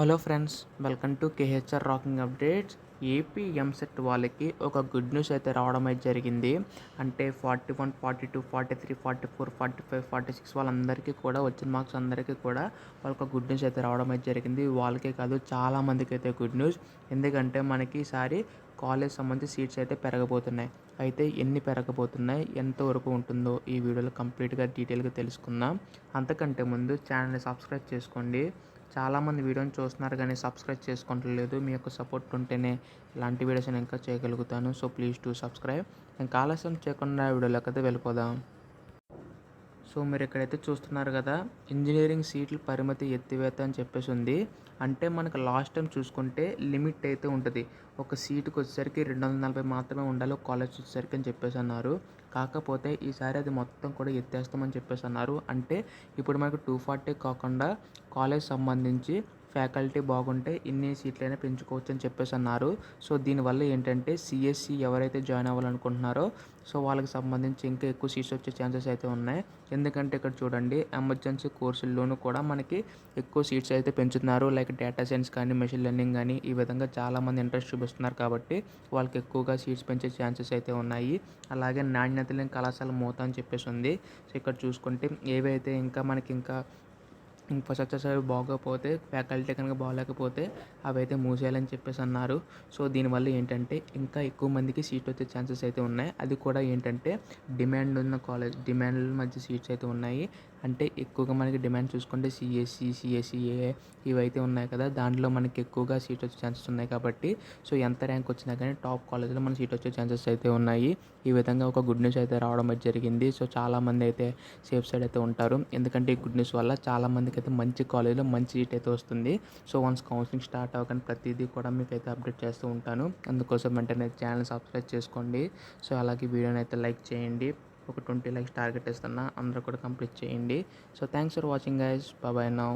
Hello friends welcome to KHR rocking updates AP EAMCET వాళ్ళకి ఒక good news అయితే రావడం అయితే జరిగింది. అంటే forty one forty two forty three forty four forty five forty six వాళ్ళందరికీ కూడా వచ్చిన మార్క్స్ అందరికీ కూడా వాళ్ళకి గుడ్ న్యూస్ అయితే రావడం అయితే జరిగింది. వాళ్ళకే కాదు చాలామందికి అయితే గుడ్ న్యూస్ ఎందుకంటే మనకి ఈసారి కాలేజ్ సంబంధించి సీట్స్ అయితే పెరగబోతున్నాయి. అయితే ఎన్ని పెరగబోతున్నాయి ఎంతవరకు ఉంటుందో ఈ వీడియోలో కంప్లీట్గా డీటెయిల్గా తెలుసుకుందాం. అంతకంటే ముందు ఛానల్ని సబ్స్క్రైబ్ చేసుకోండి. చాలామంది వీడియోని చూస్తున్నారు కానీ సబ్స్క్రైబ్ చేసుకోవట్లేదు మీ యొక్క సపోర్ట్ ఉంటేనే ఇలాంటి వీడియోస్ నేను ఇంకా చేయగలుగుతాను. So please to subscribe. ఇంకా ఆలస్యం చేయకుండా వీడియోలోకి అయితే వెళ్ళిపోదాం. సో మీరు ఇక్కడైతే చూస్తున్నారు కదా ఇంజనీరింగ్ సీట్ల పరిమితి ఎత్తివేత అని చెప్పేసి ఉంది. అంటే మనకు లాస్ట్ టైం చూసుకుంటే లిమిట్ అయితే ఉంటుంది. ఒక సీటుకి వచ్చేసరికి రెండు వందల నలభై మాత్రమే ఉండాలి ఒక కాలేజ్ వచ్చేసరికి అని చెప్పేసి అన్నారు. కాకపోతే ఈసారి అది మొత్తం కూడా ఎత్తేస్తామని చెప్పేసి అన్నారు. అంటే ఇప్పుడు మనకు టూ ఫార్టీ కాకుండా కాలేజ్ సంబంధించి ఫ్యాకల్టీ బాగుంటే ఇన్ని సీట్లైనా పెంచుకోవచ్చు అని చెప్పేసి అన్నారు. సో దీనివల్ల ఏంటంటే సిఎస్సి ఎవరైతే జాయిన్ అవ్వాలనుకుంటున్నారో సో వాళ్ళకి సంబంధించి ఇంకా ఎక్కువ సీట్స్ వచ్చే ఛాన్సెస్ అయితే ఉన్నాయి. ఎందుకంటే ఇక్కడ చూడండి ఎమర్జెన్సీ కోర్సుల్లోనూ కూడా మనకి ఎక్కువ సీట్స్ అయితే పెంచుతున్నారు. లైక్ డేటా సైన్స్ కానీ మెషిన్ లెర్నింగ్ కానీ ఈ విధంగా చాలామంది ఇంట్రెస్ట్ చూపిస్తున్నారు కాబట్టి వాళ్ళకి ఎక్కువగా సీట్స్ పెంచే ఛాన్సెస్ అయితే ఉన్నాయి. అలాగే నాణ్యత లేని కళాశాల మూత అని చెప్పేసి ఉంది. సో ఇక్కడ చూసుకుంటే ఏవైతే ఇంకా మనకి ఇంకా ఫస్ట్ అవి బాగోకపోతే ఫ్యాకల్టీ కనుక బాగోలేకపోతే అవైతే మూసేయాలని చెప్పేసి అన్నారు. సో దీనివల్ల ఏంటంటే ఇంకా ఎక్కువ మందికి సీట్ వచ్చే ఛాన్సెస్ అయితే ఉన్నాయి. అది కూడా ఏంటంటే డిమాండ్ ఉన్న కాలేజ్ డిమాండ్ మధ్య సీట్స్ అయితే ఉన్నాయి. అంటే ఎక్కువగా మనకి డిమాండ్ చూసుకుంటే సిఎస్సి సిఎస్సిఏ ఇవైతే ఉన్నాయి కదా. దాంట్లో మనకి ఎక్కువగా సీట్ వచ్చే ఛాన్సెస్ ఉన్నాయి కాబట్టి సో ఎంత ర్యాంక్ వచ్చినా కానీ టాప్ కాలేజ్లో మన సీట్ వచ్చే ఛాన్సెస్ అయితే ఉన్నాయి. ఈ విధంగా ఒక గుడ్ న్యూస్ అయితే రావడం అయితే జరిగింది. సో చాలామంది అయితే సేఫ్ సైడ్ అయితే ఉంటారు. ఎందుకంటే ఈ గుడ్ న్యూస్ వల్ల చాలామందికి అయితే మంచి కాలేజ్లో మంచి సీట్ అయితే వస్తుంది. సో వన్స్ కౌన్సిలింగ్ స్టార్ట్ అవ్వగానే ప్రతిదీ కూడా మీకైతే అప్డేట్ చేస్తూ ఉంటాను. అందుకోసం వెంటనే ఛానల్ సబ్స్క్రైబ్ చేసుకోండి. సో అలాగే వీడియోని అయితే లైక్ చేయండి. ఒక ట్వంటీ లైక్స్ టార్గెట్ ఇస్తున్నా అందరూ కూడా కంప్లీట్ చేయండి. So thanks for watching guys bye bye now.